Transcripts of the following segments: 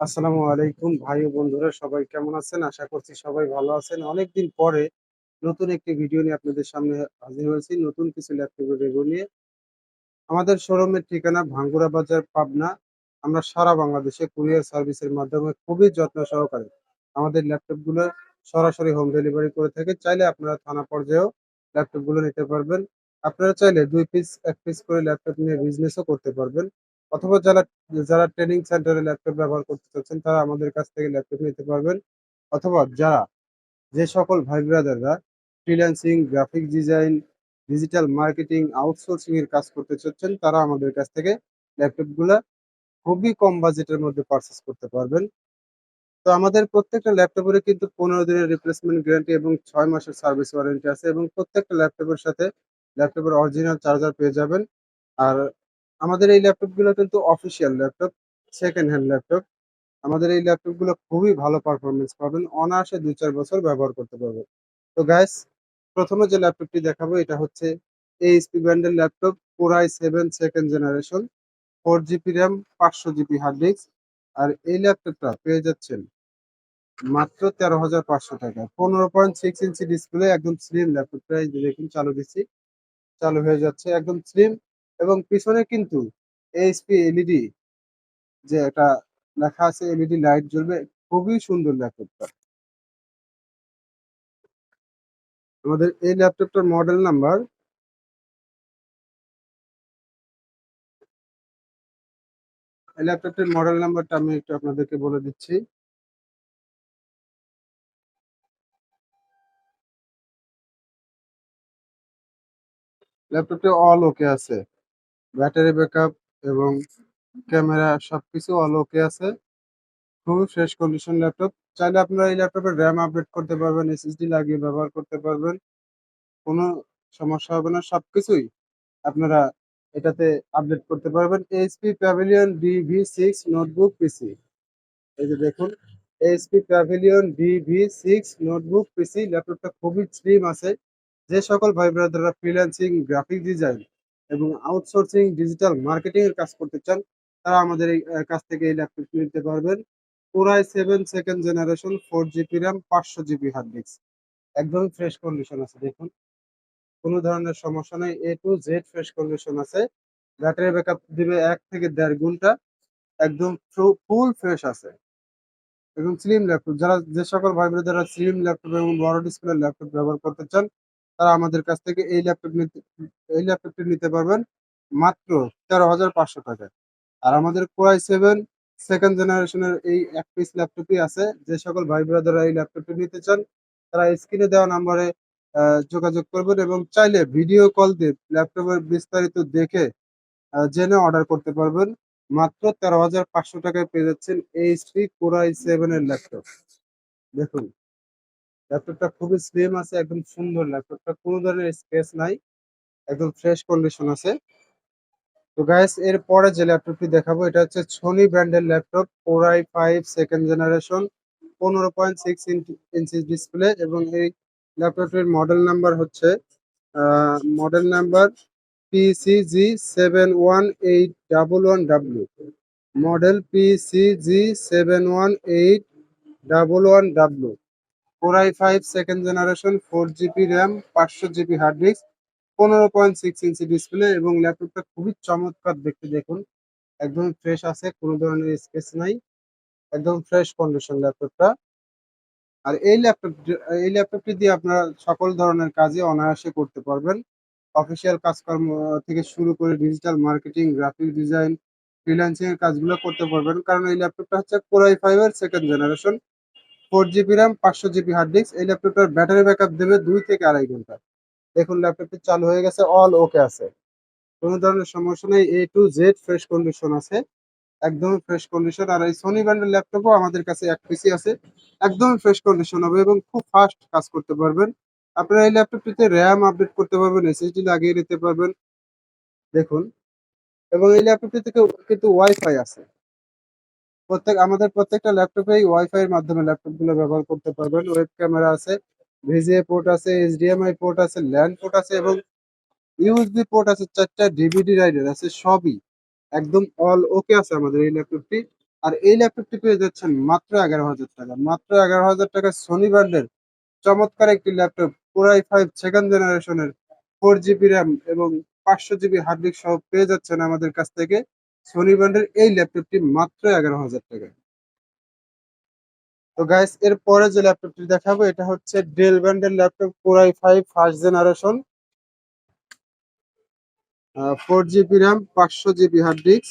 আসসালামু আলাইকুম ভাই ও বন্ধুরা, সবাই কেমন আছেন? আশা করছি সবাই ভালো আছেন। অনেকদিন পরে নতুন একটি ভিডিও নিয়ে আপনাদের সামনে হাজির হয়েছি, নতুন কিছু ল্যাপটপের রিভিউ নিয়ে। আমাদের শোরুমের ঠিকানা ভাঙ্গুরা বাজার, পাবনা। আমরা সারা বাংলাদেশে কুরিয়ার সার্ভিসের মাধ্যমে খুবই যত্ন সহকারে আমাদের ল্যাপটপগুলো সরাসরি হোম ডেলিভারি করে থাকে। চাইলে আপনারা থানা পর্যায়েও ল্যাপটপগুলো নিতে পারবেন। আপনারা চাইলে দুই পিস, এক পিস করে ল্যাপটপ নিয়ে বিজনেসও করতে পারবেন। অথবা যারা যারা ট্রেনিং সেন্টারে ল্যাপটপ ব্যবহার করতে চাচ্ছেন, তারা আমাদের কাছ থেকে ল্যাপটপ নিতে পারবেন। অথবা যারা, যে সকল ভাই ব্রাদাররা freelancing graphic design digital marketing outsourcing এর কাজ করতে চাচ্ছেন, তারা আমাদের কাছ থেকে ল্যাপটপগুলা খুবই কম বাজেটের মধ্যে পারচেস করতে পারবেন। তো আমাদের প্রত্যেকটা ল্যাপটপের কিন্তু পনেরো দিনের রিপ্লেসমেন্ট গ্যারান্টি এবং ছয় মাসের সার্ভিস ওয়ারেন্টি আছে এবং প্রত্যেকটা ল্যাপটপের সাথে ল্যাপটপের অরিজিনাল চার্জার পেয়ে যাবেন। আর আমাদের এই ল্যাপটপগুলো কিন্তু official laptop second hand laptop আমাদের এই ল্যাপটপগুলো খুবই ভালো পারফরমেন্স পাবেন, অনায়াসে দুই চার বছর ব্যবহার করতে পারবেন। তো গ্যাস প্রথমে যে ল্যাপটপটি দেখাবো, এটা হচ্ছে এইচপি ব্র্যান্ডের laptop core i seven second generation four GB RAM পাঁচশো জিবি হার্ড ডিস্ক আর এই ল্যাপটপটা পেয়ে যাচ্ছেন মাত্র তেরো হাজার পাঁচশো টাকা। পনেরো পয়েন্ট সিক্স ইঞ্চি ডিসপ্লে একদম স্লিম ল্যাপটপটা দেখুন, চালু দিচ্ছি। চালু হয়ে যাচ্ছে, একদম স্লিম এবং পিছনে কিন্তু এইচপি এলইডি যে একটা লেখা আছে এলইডি লাইট জ্বলবে, খুবই সুন্দর ল্যাপটপটা। আমাদের এই ল্যাপটপটার মডেল নাম্বার এই ল্যাপটপটির মডেল নাম্বারটা আমি একটু আপনাদেরকে বলে দিচ্ছি। ল্যাপটপটি অল ওকে আছে। ব্যাটারি ব্যাকআপ এবং ক্যামেরা সবকিছু অল ওকে আছে। খুবই ফ্রেশ কন্ডিশন ল্যাপটপ চাইলে আপনারা এই ল্যাপটপের র্যাম আপডেট করতে পারবেন এসএসডি লাগিয়ে ব্যবহার করতে পারবেন। কোনো সমস্যা হবে না, সবকিছুই আপনারা এটাতে আপডেট করতে পারবেন। HP Pavilion DV six notebook PC এই যে দেখুন HP Pavilion DV six notebook PC ল্যাপটপটা খুবই স্লিম আছে। যে সকল ভাই ব্রাদাররা ফ্রিল্যান্সিং গ্রাফিক ডিজাইন এবং আউটসোর্সিং ডিজিটাল মার্কেটিং এর কাজ করতে চান, তারা আমাদের এই কাছ থেকে এই ল্যাপটপটি নিতে পারবেন। পুরাই seven second generation four GB RAM পাঁচশো জিবি হার্ড ডিস্ক একদম ফ্রেশ কন্ডিশন আছে, দেখুন। কোনো ধরনের সমস্যা নেই A to Z fresh condition আছে। ব্যাটারি ব্যাকআপ দিবে এক থেকে দেড় ঘণ্টা, একদম ফুল ফ্রেশ আছে। এবং স্লিম ল্যাপটপ যারা যে সকল ভাই যারা স্লিম ল্যাপটপ এবং বড় ডিসপ্লে ল্যাপটপ ব্যবহার করতে চান তারা আমাদের কাছ থেকে এই ল্যাপটপ নিতে, এই ল্যাপটপটি নিতে পারবেন মাত্র তেরো হাজার পাঁচশো টাকায় আর আমাদের কোরাই সেভেন সেকেন্ড জেনারেশনের এই এক পিস ল্যাপটপই আছে। যে সকল ভাই ব্রাদাররা এই ল্যাপটপটি নিতে চান, তারা স্ক্রিনে দেওয়া নাম্বারে যোগাযোগ করবেন এবং চাইলে ভিডিও কল দিয়ে ল্যাপটপের বিস্তারিত দেখে জেনে অর্ডার করতে পারবেন। মাত্র তেরো হাজার পাঁচশো টাকায় পেয়ে যাচ্ছেন এইচপি কোরাই সেভেন এর ল্যাপটপ। দেখুন। ল্যাপটপটা খুবই স্লিম আছে, একদম সুন্দর ল্যাপটপটা, কোনো ধরনের স্পেস নাই, একদম ফ্রেশ কন্ডিশন আছে। তো গাইস এর পরে যে ল্যাপটপটি দেখাবো, এটা হচ্ছে সোনি ব্র্যান্ডের laptop core i five second generation পনেরো পয়েন্ট সিক্স ইঞ্চি ডিসপ্লে এবং এই ল্যাপটপটির মডেল নাম্বার হচ্ছে model number PCG seven one eight double one W model PCG seven one eight double one W core i five second generation four GB RAM পাঁচশো GB hard disk পনেরো point six ইঞ্চি display এবং ল্যাপটপটা খুবই চমৎকার দেখতে দেখুন। একদম fresh আছে, কোনো ধরনের স্কেচ নাই। একদম ফ্রেশ কন্ডিশন ল্যাপটপটা আর এই ল্যাপটপ এই ল্যাপটপটি দিয়ে আপনারা সকল ধরনের কাজই অনায়াসে করতে পারবেন। অফিসিয়াল কাজকর্ম থেকে শুরু করে digital marketing graphic design freelancing এর কাজগুলো করতে পারবেন। কারণ এই ল্যাপটপটা হচ্ছে কোরাই ফাইভ এর second generation four GB RAM, পাঁচশো জিবি হার্ড ডিস্ক। এই ল্যাপটপটার ব্যাটারি ব্যাকআপ দেবে দুই থেকে আড়াই ঘণ্টা। দেখুন, ল্যাপটপটি চালু হয়ে গেছে, অল ওকে আছে। কোনো ধরনের সমস্যা নেই A to Z fresh condition আছে। একদম ফ্রেশ কন্ডিশন আর এই সোনি ব্র্যান্ডের ল্যাপটপও আমাদের কাছে এক পিসি আছে। একদম ফ্রেশ কন্ডিশন হবে এবং খুব ফাস্ট কাজ করতে পারবেন। আপনারা এই ল্যাপটপটিতে র্যাম আপডেট করতে পারবেন এসএসডি লাগিয়ে নিতে পারবেন। দেখুন। এবং এই ল্যাপটপটি থেকে কিন্তু ওয়াইফাই আছে। প্রত্যেক, আমাদের প্রত্যেকটা ল্যাপটপেই ওয়াইফাই এর মাধ্যমে ল্যাপটপগুলো ব্যবহার করতে পারবেন। ওয়েব ক্যামেরা আছে ভিজিএ পোর্ট আছে এইচডিএমআই পোর্ট আছে ল্যান্ড পোর্ট আছে এবং ইউএসবি পোর্ট আছে, চারটা ডিভিডি রাইডার আছে, সবই একদম অল ওকে আছে আমাদের এই ল্যাপটপটি। আর এই ল্যাপটপটি পেয়ে যাচ্ছেন মাত্র এগারো হাজার টাকা। মাত্র এগারো হাজার টাকা সোনি ব্র্যান্ডের চমৎকার একটি ল্যাপটপ পুরাই ফাইভ সেকেন্ড জেনারেশনের ফোর জিবি র্যাম এবং পাঁচশো জিবি হার্ড ডিস্ক সহ পেয়ে যাচ্ছেন আমাদের কাছ থেকে। সোনি ব্র্যান্ডের এই ল্যাপটপটি মাত্র এগারো হাজার টাকা। তো গাইস এর পরে যে ল্যাপটপটি দেখাবো, এটা হচ্ছে ডেল ব্র্যান্ডের ল্যাপটপ পুরাই five first generation four GB RAM পাঁচশো জিবি হার্ড ডিস্ক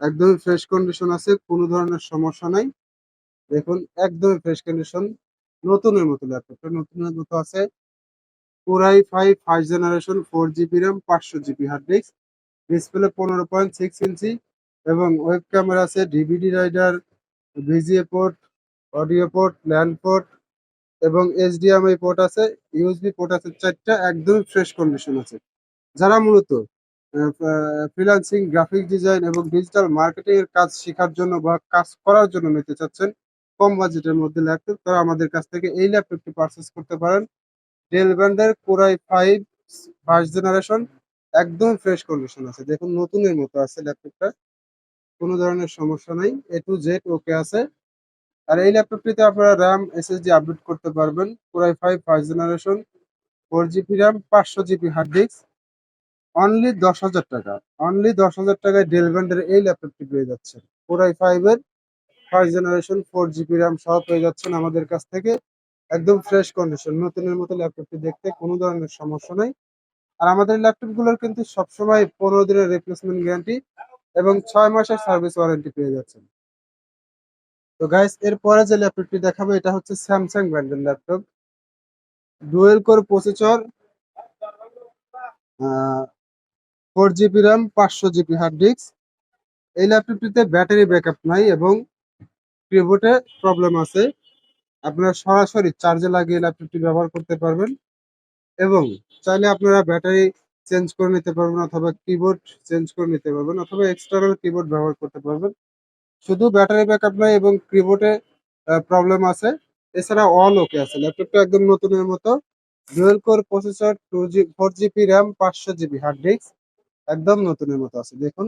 একদমই ফ্রেশ কন্ডিশন আছে, কোনো ধরনের সমস্যা নাই। দেখুন একদমই ফ্রেশ কন্ডিশন নতুনের মতো ল্যাপটপটা নতুনের মতো আছে। পুরাই five first generation four GB RAM পাঁচশো জিবি হার্ড ডিস্ক ডিসপ্লে পনেরো পয়েন্ট সিক্স ইঞ্চি এবং ওয়েব ক্যামেরা আছে DVD reader VGA port audio port LAN port এবং এইচডিএমআই পোর্ট আছে ইউএসবি পোর্ট আছে, চারটা একদম ফ্রেশ কন্ডিশন আছে। যারা মূলত ফ্রিল্যান্সিং গ্রাফিক ডিজাইন এবং ডিজিটাল মার্কেটিং এর কাজ শেখার জন্য বা কাজ করার জন্য নিতে চাচ্ছেন, কম বাজেটের মধ্যে ল্যাপটপ তারা আমাদের কাছ থেকে এই ল্যাপটপটি পারচেস করতে পারেন। ডেল ব্র্যান্ডের core i five first generation একদম ফ্রেশ কন্ডিশন আছে। দেখুন, নতুনের মতো আছে ল্যাপটপটা কোনো ধরনের সমস্যা নাই। এ টু জেড ওকে আছে। আর এই ল্যাপটপটিতে আপনারা র্যাম এসএসডি আপডেট করতে পারবেন। Core i five first generation four GB ram পাঁচশো জিবি হার্ড ডিস্ক অনলি দশ হাজার টাকা। অনলি দশ হাজার টাকায় ডেল ব্র্যান্ডের এই ল্যাপটপটি পেয়ে যাচ্ছেন। কোরাই ফাইভ এর first generation four GB ram সহ পেয়ে যাচ্ছেন আমাদের কাছ থেকে। একদম ফ্রেশ কন্ডিশন নতুনের মতো ল্যাপটপটি দেখতে কোনো ধরনের সমস্যা নাই। আর আমাদের ল্যাপটপগুলোর কিন্তু সবসময় পনেরো দিনের রিপ্লেসমেন্ট গ্যারান্টি এবং ছয় মাসের সার্ভিস ওয়ারেন্টি পেয়ে যাচ্ছেন। তো গাইস এরপরে যে ল্যাপটপটি দেখাবো, এটা হচ্ছে স্যামসাং ব্র্যান্ডের laptop dual core processor four GB ram পাঁচশো জিবি হার্ড ডিস্ক এই ল্যাপটপটিতে ব্যাটারি ব্যাকআপ নাই এবং কিবোর্ডে প্রবলেম আছে। আপনারা সরাসরি চার্জে লাগিয়ে ল্যাপটপটি ব্যবহার করতে পারবেন। এবং চাইলে আপনারা ব্যাটারি চেঞ্জ করে নিতে পারবেন অথবা কিবোর্ড চেঞ্জ করে নিতে পারবেন অথবা এক্সটার্নাল কিবোর্ড ব্যবহার করতে পারবেন। শুধু ব্যাটারি ব্যাকআপ নাই এবং কিবোর্ডে প্রবলেম আছে। এছাড়া অল ওকে আছে। ল্যাপটপটা একদম নতুনের মতো। Dual core processor two G four GB ram পাঁচশো জিবি হার্ড ডিস্ক একদম নতুনের মতো আছে। দেখুন,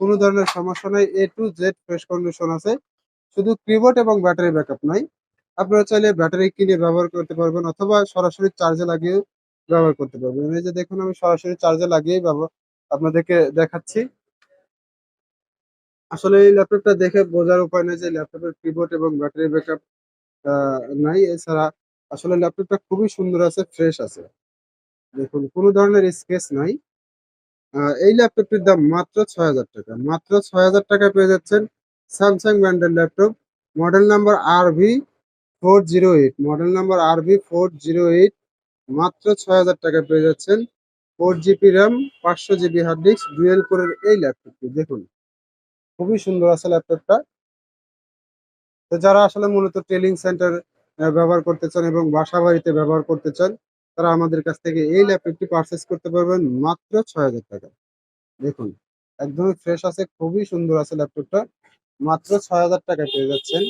কোনো ধরনের সমস্যা নাই। A to Z fresh condition আছে। শুধু কিবোর্ড এবং ব্যাটারি ব্যাকআপ নাই আপনারা চাইলে ব্যাটারি কিনে ব্যবহার করতে পারবেন অথবা সরাসরি চার্জে লাগিয়ে ব্যবহার করতে পারবেন। এই যে দেখুন, আমি সরাসরি চার্জে ব্যবহার আপনাদেরকে দেখাচ্ছি। আসলে এই ল্যাপটপটা দেখে বোঝার উপায় নেই যে ল্যাপটপের কিবোর্ড এবং ব্যাটারি ব্যাকআপ নাই। এছাড়া আসলে ল্যাপটপটা খুবই সুন্দর আছে ফ্রেশ আছে। দেখুন, কোনো ধরনের স্কেচ নাই। এই ল্যাপটপটির দাম মাত্র ছয় হাজার টাকা। মাত্র ছয় হাজার টাকা পেয়ে যাচ্ছেন স্যামসাং ব্র্যান্ডের laptop. Model number R V four zero eight model number R V four zero eight, মাত্র ছয় হাজার টাকা পেয়ে যাচ্ছেন। ফোর জিবি র্যাম পাঁচশো জিবি হার্ড ডিস্ক ডুয়েল কোরের এই ল্যাপটপটি দেখুন, খুবই সুন্দর আছে ল্যাপটপটা তো যারা আসলে মূলত ট্রেনিং সেন্টার ব্যবহার করতে চান এবং বাসা বাড়িতে ব্যবহার করতে চান, তারা আমাদের কাছ থেকে এই ল্যাপটপটি পারচেস করতে পারবেন মাত্র ছয় হাজার টাকা দেখুন, একদমই ফ্রেশ আছে, খুবই সুন্দর আছে ল্যাপটপটা মাত্র ছয় হাজার টাকায় পেয়ে যাচ্ছেন।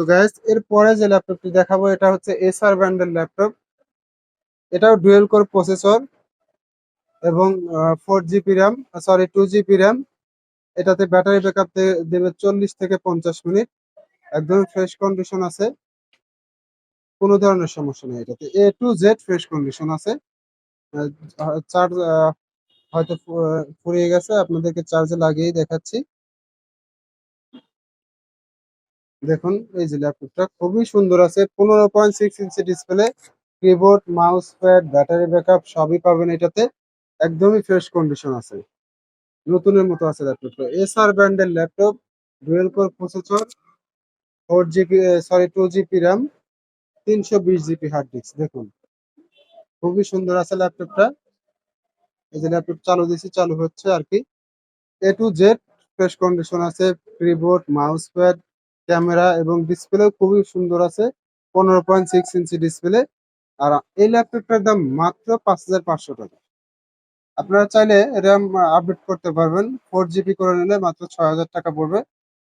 তো গ্যাস এর পরে যে ল্যাপটপটি দেখাবো, এটা হচ্ছে এসআর ব্র্যান্ডের ল্যাপটপ এটাও ডুয়েল কোর প্রসেসর এবং four GB ram sorry two GB ram এটাতে ব্যাটারি ব্যাকআপ দেবে চল্লিশ থেকে পঞ্চাশ মিনিট। একদম ফ্রেশ কন্ডিশন আছে। কোনো ধরনের সমস্যা নেই এটাতে। A to Z fresh condition আছে। চার্জ হয়তো ফুরিয়ে গেছে। আপনাদেরকে চার্জে লাগিয়েই দেখাচ্ছি। দেখুন, এই যে ল্যাপটপটা খুবই সুন্দর আছে। পনেরো point six inch display keyboard mouse pad battery backup সবই পাবেন এটাতে। একদমই ফ্রেশ কন্ডিশন আছে। নতুনের মতো আছে ল্যাপটপটা এসআর ব্র্যান্ডের laptop dual core processor four GB sorry two GB ram তিনশো বিশ জিবি হার্ড ডিস্ক দেখুন, খুবই সুন্দর আছে ল্যাপটপটা এই যে ল্যাপটপ চালু দিয়েছি, চালু হচ্ছে আর কি। A to Z fresh condition আছে। কিবোর্ড মাউস প্যাড ক্যামেরা এবং ডিসপ্লেও খুবই সুন্দর আছে, পনেরো পয়েন্ট সিক্স ইঞ্চি ডিসপ্লে আর এই ল্যাপটপটার দাম মাত্র পাঁচ হাজার পাঁচশো টাকা। আপনারা চাইলে র্যাম আপডেট করতে পারবেন ফোর জিবি করে নিলে মাত্র ছয় হাজার টাকা পড়বে।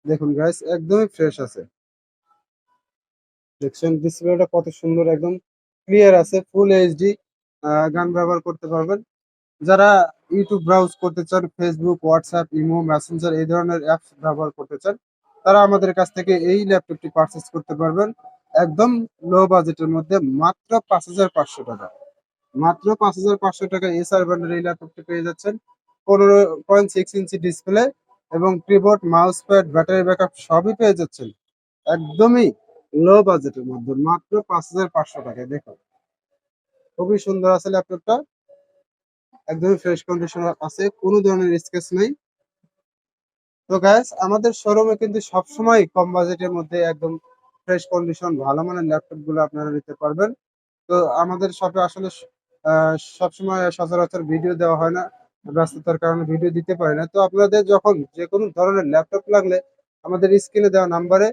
দেখুন গাইস একদমই ফ্রেশ আছে। দেখছেন ডিসপ্লেটা কত সুন্দর, একদম ক্লিয়ার আছে ফুল এইচডি গান ব্যবহার করতে পারবেন। যারা ইউটিউব ব্রাউজ করতে চান ফেসবুক হোয়াটসঅ্যাপ ইমো মেসেঞ্জার এই ধরনের অ্যাপস ব্যবহার করতে চান তারা আমাদের কাছ থেকে এই ল্যাপটপটি পারচেস করতে পারবেন একদম লো বাজেটের মধ্যে মাত্র পাঁচ হাজার পাঁচশো টাকা। মাত্র পাঁচ হাজার পাঁচশো টাকা এসআর ব্র্যান্ডের এই ল্যাপটপটি পেয়ে যাচ্ছেন। পনেরো পয়েন্ট সিক্স ইঞ্চি ডিসপ্লে এবং keyboard mouse pad battery backup সবই পেয়ে যাচ্ছেন। একদমই লো বাজেটের মধ্যে মাত্র পাঁচ হাজার পাঁচশো টাকায়। দেখুন, খুবই সুন্দর আছে ল্যাপটপটা। একদমই ফ্রেশ কন্ডিশন আছে, কোনো ধরনের স্কেচ নেই। তো গ্যাস আমাদের শোরুমে কিন্তু সবসময় কম বাজেটের মধ্যে একদম ফ্রেশ কন্ডিশন ভালো মানের ল্যাপটপগুলো আপনারা নিতে পারবেন। তো আমাদের শপে আসলে সবসময় সচরাচর ভিডিও দেওয়া হয় না, ব্যস্ততার কারণে ভিডিও দিতে পারি না। তো আপনাদের যখন যে কোনো ধরনের ল্যাপটপ লাগলে, আমাদের স্ক্রিনে দেওয়া নাম্বারে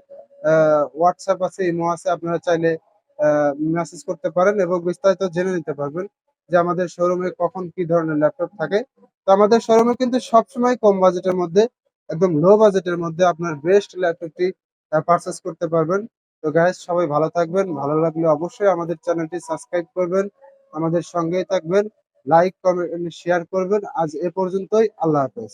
হোয়াটসঅ্যাপ আছে ইমো আছে, আপনারা চাইলে মেসেজ করতে পারেন এবং বিস্তারিত জেনে নিতে পারবেন যে আমাদের শোরুমে কখন কি ধরনের ল্যাপটপ থাকে। তো আমাদের শোরুমে কিন্তু সবসময় কম বাজেটের মধ্যে একদম লো বাজেটের মধ্যে আপনার বেস্ট ল্যাপটপটি পারচেস করতে পারবেন। তো গ্যাস সবাই ভালো থাকবেন। ভালো লাগলে অবশ্যই আমাদের চ্যানেলটি সাবস্ক্রাইব করবেন, আমাদের সঙ্গেই থাকবেন। লাইক কমেন্ট শেয়ার করবেন। আজ এ পর্যন্তই, আল্লাহ হাফেজ।